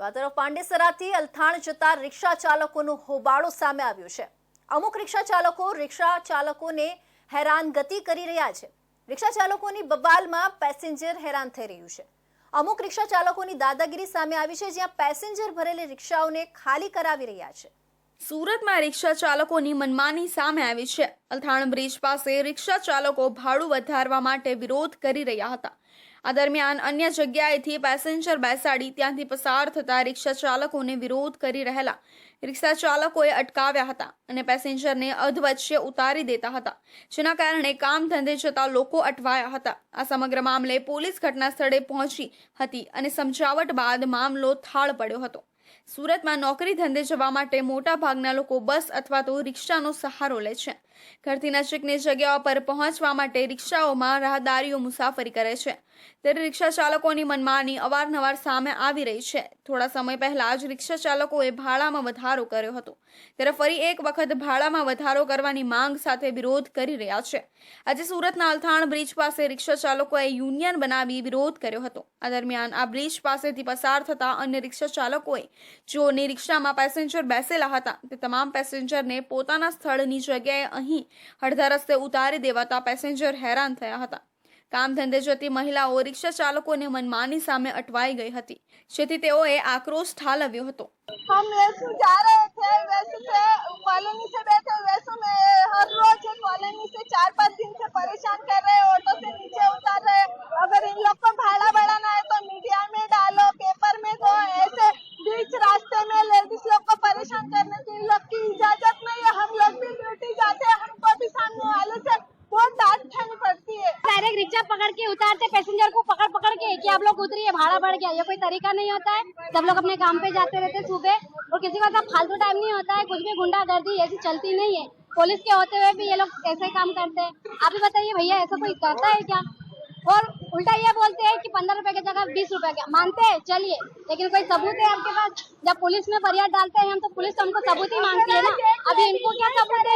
તો તરફ પાંડેસરાથી અલથાણ જતા રિક્ષા ચાલકોનું હોબાળો સામે આવ્યું છે. અમુક રિક્ષા ચાલકો રિક્ષા ચાલકોને હેરાનગતિ કરી રહ્યા છે. રિક્ષા ચાલકોની બબાલમાં પેસેન્જર હેરાન થઈ રહ્યું છે. અમુક રિક્ષા ચાલકોની દાદાગીરી સામે આવી છે, જ્યાં પેસેન્જર ભરેલી રિક્ષાઓને ખાલી કરાવી રહ્યા છે. સુરતમાં રિક્ષા ચાલકોની મનમાની સામે આવી છે. અલથાણ બ્રિજ પાસે રિક્ષા ચાલકો ભાડું વધારવા માટે વિરોધ કરી રહ્યા હતા. આ દરમિયાન અન્ય જગ્યાએથી પેસેન્જર બેસાડી ત્યાંથી પસાર થતા રિક્ષા ચાલકોને વિરોધ કરી રહેલા રિક્ષા ચાલકોએ અટકાવ્યા હતા અને પેસેન્જરને અધવચ્ચે ઉતારી દેતા હતા, જેના કારણે કામ ધંધે જતા લોકો અટવાયા હતા. આ સમગ્ર મામલે પોલીસ ઘટના સ્થળે પહોંચી હતી અને સમજાવટ બાદ મામલો થાળ પડ્યો હતો. સુરતમાં નોકરી ધંધે જવા માટે મોટા ભાગના લોકો બસ અથવા તો રિક્ષાનો સહારો લે છે. ઘરથી નજીકની જગ્યાઓ પર પહોંચવા માટે રિક્ષાઓમાં રાહદારીઓ મુસાફરી કરે છે. ત્યારે રિક્ષા ચાલકોની મનમાની અવારનવાર સામે આવી રહી છે. થોડા સમય પહેલા જ રિક્ષા ચાલકોએ ભાડામાં વધારો કર્યો હતો. ત્યારે ફરી એક વખત ભાડામાં વધારો કરવાની માંગ સાથે વિરોધ કરી રહ્યા છે. આજે સુરતના અલથાણ બ્રિજ પાસે રિક્ષા ચાલકોએ યુનિયન બનાવી વિરોધ કર્યો હતો. આ દરમિયાન આ બ્રિજ પાસેથી પસાર થતા અન્ય રિક્ષા ચાલકોએ જોની રિક્ષામાં પેસેન્જર બેસેલા હતા, તે તમામ પેસેન્જરને પોતાના સ્થળની જગ્યાએ અહીં અડધા રસ્તે ઉતારી દેવાતા પેસેન્જર હેરાન થયા હતા. કામ ધંધે જતી મહિલાઓ રિક્ષા ચાલકોને મનમાની સામે અટવાઈ ગઈ હતી. જેથી તેઓએ આક્રોશ ઠાલવ્યો હતો. हम डायरेक्ट रिक्शा पकड़ के उतारते, पैसेंजर को पकड़ पकड़ के, कि आप लोग उतरिए, भाड़ा बढ़ गया। ये कोई तरीका नहीं होता है। सब लोग अपने काम पे जाते रहते सुबह। और किसी का फालतू टाइम नहीं होता है। कुछ भी गुंडागर्दी ऐसी चलती नहीं है। पुलिस के होते हुए भी ये लोग कैसे काम करते हैं। आप ही बताइए, भैया, ऐसा कोई करता है क्या? और उल्टा ये बोलते हैं कि पंद्रह रुपए की जगह बीस रुपए का। मानते हैं, चलिए। लेकिन कोई सबूत है आपके पास? जब पुलिस में फरियाद डालते हैं हम तो पुलिस तो हमको सबूत ही मांगती है ना। अभी इनको क्या सबूत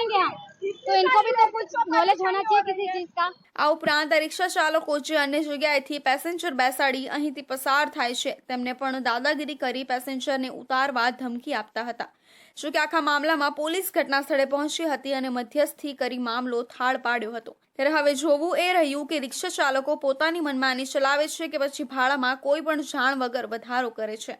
तो इनको भी तो कुछ नॉलेज होना चाहिए किसी चीज का આ ઉપરાંત આ રિક્ષા ચાલકો જે અન્ય જગ્યાએથી પેસેન્જર બેસાડી અહીંથી પસાર થાય છે તેમને પણ દાદાગીરી કરી પેસેન્જરને ઉતારવા ધમકી આપતા હતા જોકે આખા મામલામાં પોલીસ ઘટના સ્થળે પહોંચી હતી અને મધ્યસ્થી કરી મામલો થાળ પાડ્યો હતો ત્યારે હવે જોવું એ રહ્યું કે રિક્ષા ચાલકો પોતાની મનમાની ચલાવે છે કે પછી ભાડામાં કોઈ પણ જાણ વગર વધારો કરે છે